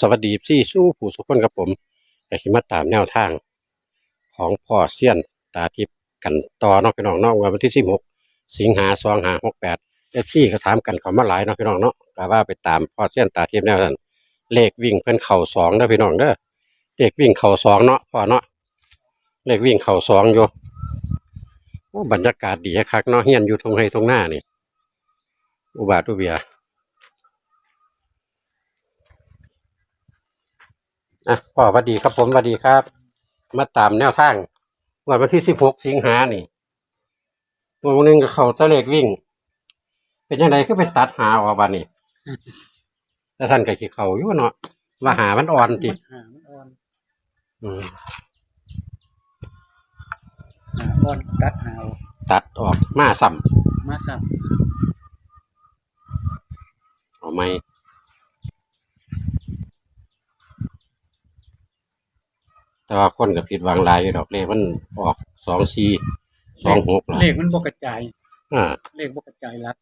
สวัสดีพี่สู้ผู้สุขคนกับผมอยากสิมาตามแนวทาง ของพ่อเซียนตาทิพย์กันต่อเนาะพี่น้องเนาะวันที่16สิงหา2568เอฟซีก็ถามกันเขามาหลายเนาะพี่น้องเนาะก็ว่าไปตามพ่อเซียนตาทิพย์แนวนั้นเลขวิ่งเพิ่อนเข่าสองเด้อพี่น้องเด้อเลขวิ่งเข่าสองเนาะพ่อเนาะเลขวิ่งเข่าสองอยู่บรรยากาศดีคักเนาะเฮียนอยู่ตรงให้ตรงหน้านี่อุบาทอุเบีย อะพ่อสวัสดีครับผมสวัสดีครับ มาตามแนวทางวันวันที่สิบหกสิงหานี่วันหนึงก็เขาตะเลกวิ่ง เป็นยังไงก็ไปตัดหาออกบานนี่แล้วท่านก็ขี้เขาอยู่เนาะว่าหามันอ่อนติหามันอ่อนอืมหาอ่อนตัดหาวตัดออกมาซ้มาสับำเอาไหม แต่ว่าคนก็ผิดหวังหลายอยู่ดอกเลขมันออกสองสี่สองหกละเลขมันบกกระจายอ่าเลขบกกระจายรัด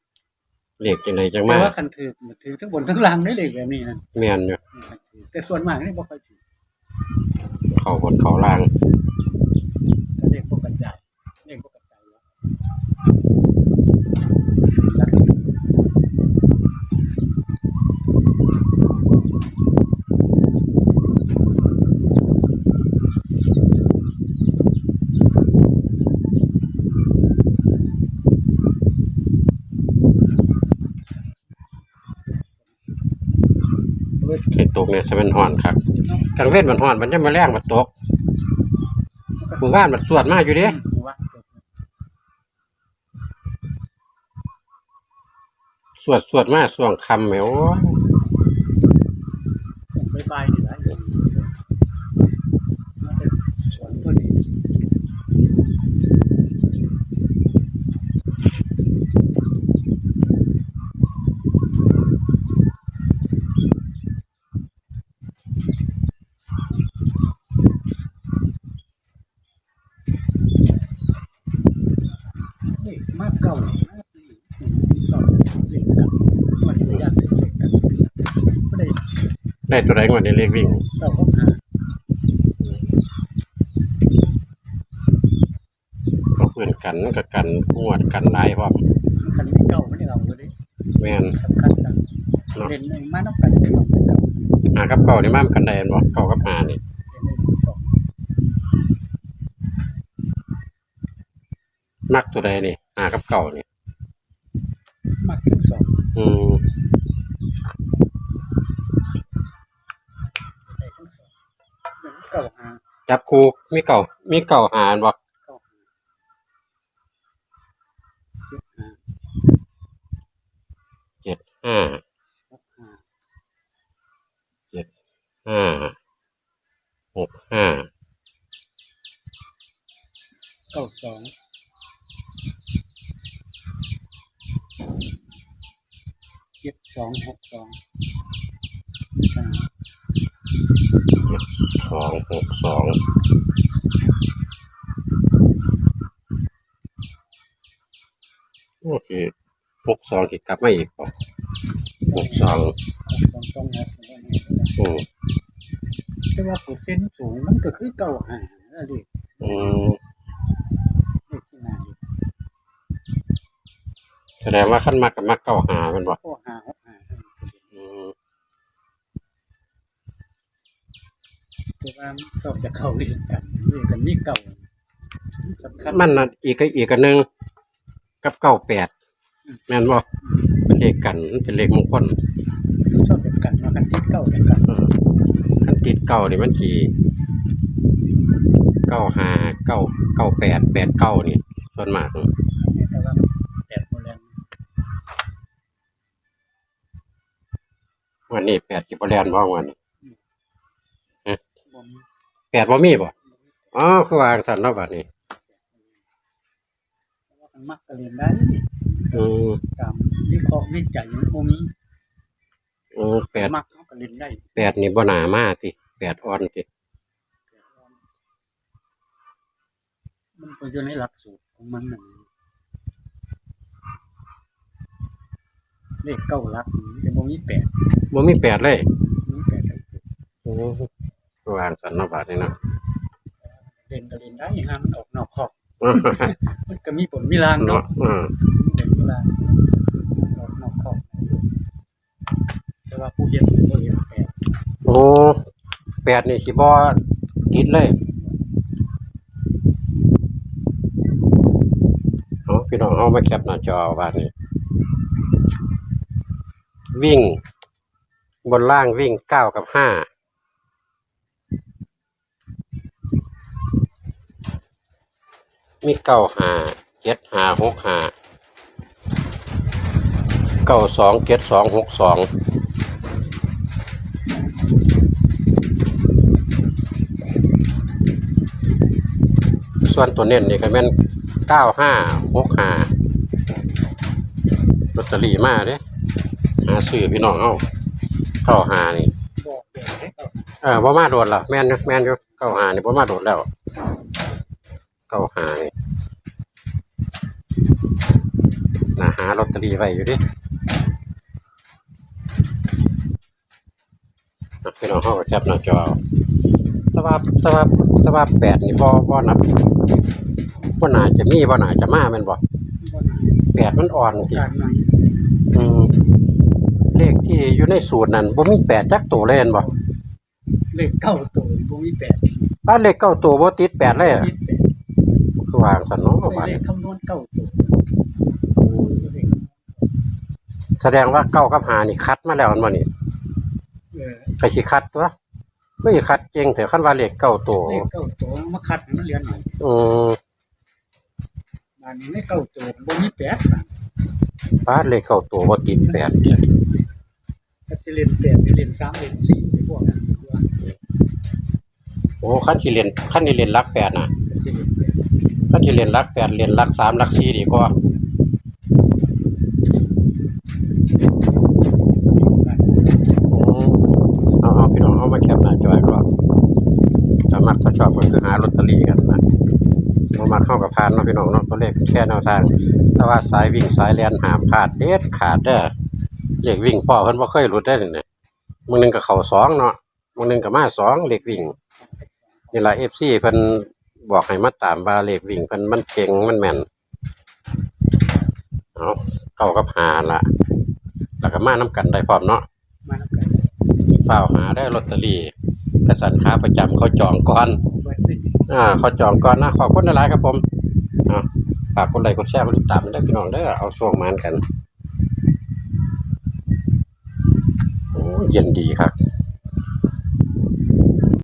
เลขจังไดจังแต่มาว่าคันถือถือทั้งบนทั้งล่างได้เลขแบบนี้นั่นแม่นอยู่แต่ส่วนมากนี่บกกระจายเขาบนเขาล่างแต่เลขบกกระจายเลขบกกระจายรัดรัด ไอ้ต กเนี่ยจะเป็นห่อนครับกลางเว้นมันห่อนมันจะมาแรงมันตกหมู่บ้านมันสวดมากอยู่เด้สวดสวดมากส่วงคำแหมโอ้ยบายบายนี่แหละสวนตัวนี้ เลข มากเก่าเก่าเลขกันมันจะยากเลขกันได้ได้ตัวใดก่อนในเลขวิ่งเก่าก็หาก็เพื่อนกันกับกันงวดกันลายพร้อมคันไม่เก่าไม่ได้เราก็ได้แม่นสำคัญกันเนาะเล่นในมาน้ำกันต้องไปเก่าหากับเก่านี่มามกันได้บ่เก่ากับหานี่เล่นในที่สองมักตัวใดนี่ หากับเก่านี่มากถึงสองอืมได้ทั้งสองเรื่องเก่าหาจับคูมีเก่ามีเก่าหาบ่เก่าหาเจ็ดหาเจ็ดห้าหกหาห้าหกห้าเก้าสอง เจ็ดสองหกสองนี่ค่ะสองหกสองโอเคหกสองที่กลับมาอีกบ่หกสองสองสองหกสองอืมแต่ว่าเปอร์เซ็นต์สูงมันก็คือเก้าหาอะไรอืมเลขที่ไหนแสดงว่าขั้นมากกับมากเก้าหาแมันบ่ก็หาหกหา อืม แต่ว่าชอบจะเข้าเรียนกันเรียนกันนี่เก่าสำคัญมันน่ะอีกก็อีกอันหนึงกับเก้าแปดแม่นบ่เป็นเลขกันมันเป็นเลขมงคลชอบจะกันมากันที่เก่าจะกันเออคันติดเก้านี่มันสิเก้าหาเก้าเก้าแปดแปดเก้านี่ส่วนมากแต่ว่าแปดโบราณวันนี้แปดจิบแลนบ่วันนี้บ่มี แปดบ่มีบ่อ๋อคือวาจั่งสันเนาะบัดนี้แต่ว่ามันมักก็เรียนได้อืมตามวิเคราะห์วิจัยมันบ่มีอืมแปดมักเขาก็เรียนได้แปดนี่บ่หนามาติแปดอ่อนติมันก็อยู่ในหลักสูตรของมันนั่นเลขเก้าหลักนี่แต่บ่มีแปดบ่มีแปดเลยมีแปดอืม วางกันเนาะบาดนี้เนาะเล่นก็เล่นได้ฮะมันออกนอกขอบมันก็มีผลมีรางเนาะเนาะอืมเล่นมีรางออกนอกขอบแต่ว่าผู้เฮ็ดบ่เฮ็ดแปลกโอ้แปดนี่สิบ่ติดเลยเอาพี่น้องเอามาแคปหน้าจอบาดนี้วิ่ง บนล่างวิ่งเก้ากับห้า มีเก้าหาเจ็ดหาหกหาเก้าสองเจ็ดสองหกสองส่วนตัวเน้นนี่ก็แม่นเก้าห้าหกห้าลอตเตอรี่มาเด้หาซื้อพี่น้องเอาเก้าห้านี่เออบ่มาโดดละแม่นอยู่แม่นอยู่เก้าห้านี่บ่มาโดดแล้วเก้าห้านี่ น่าหาลอตเตอรี่ไว้อยู่ดิอะพี่น้องเฮาก็แคปหน้าจอเอาแต่ว่าแต่ว่าแต่ว่าแปดนี่บ่บ่นับบ่น่าจะมีบ่น่าจะมาแม่นบ่บ่น่าแปดมันอ่อนสิการหน่อยอืมเลขที่อยู่ในสูตรนั้นบ่มีแปดจักตัวเลยแม่นบ่เลขเก้าตัวบ่มีแปดบ้านเลขเก้าตัวบ่ติดแปดเลยอะติดแปดคือวางซั่นเนาะใส่บาดเลนี้ขคำนวณเก้าตัวใส่เลข แสดงว่าเก้ากับหานี่คัดมาแล้วอันบ่นี่เออไปสิคัดตัวก็สิคัดเก่งแต่คันว่าเลขเก้าตัวเลขเก้าตัวมาคัดให้มันเหลือหน่อยอืมบานนี้เลขเก้าตัวบ่มีแปดบาทบ้านเลขเก้าตัวบ่ติดแปดถ้าจะเล่นแปดจะเล่นสามเล่นสี่ไปพวกนั้นดีกว่าโอ้คันสิเรียนคันนี่เรียนหลักแปดน่ะจะเล่นแปดคันสิเรียนหลักแปดเรียนหลักสามหลักสี่ดีกว่า อืมเอาเอาพี่น้องเอามาแคปหน้าจอยก็ สามารถถ้าชอบก็คือหาลอตเตอรี่กันนะเอามาเข้ากับพานเนาะพี่น้องเนาะตัวเลขแค่แนวทาง แต่ว่าสายวิ่งสายแลนหามพลาดเด็ดขาดเด้อเลขวิ่งพ่อเพิ่นบ่เคยหลุดได้เลยเนี่ยมื้อหนึงก็เข้าสองเนาะมื้อหนึงก็มาสองเลขวิ่งนี่ล่ะ FC เพิ่นบอกให้มาตามว่าเลขวิ่งเพิ่นมันเก่งมันแม่นเอาเก้ากับหาล่ะแล้วก็มานํกันได้พร้อมเนาะมาแล้วกันเฝ้าหาได้ลอตเตอรี่ กระสันค้าประจำเขาจองก่อนเบิดได้อ่าเขาจองก่อนนะขอบคุณหลายๆครับผมอ่าฝากกดไลค์กดแชร์กดติดตามด้วยพี่น้องเด้อเอาช่วงมันกันโอ้เย็นดีครับ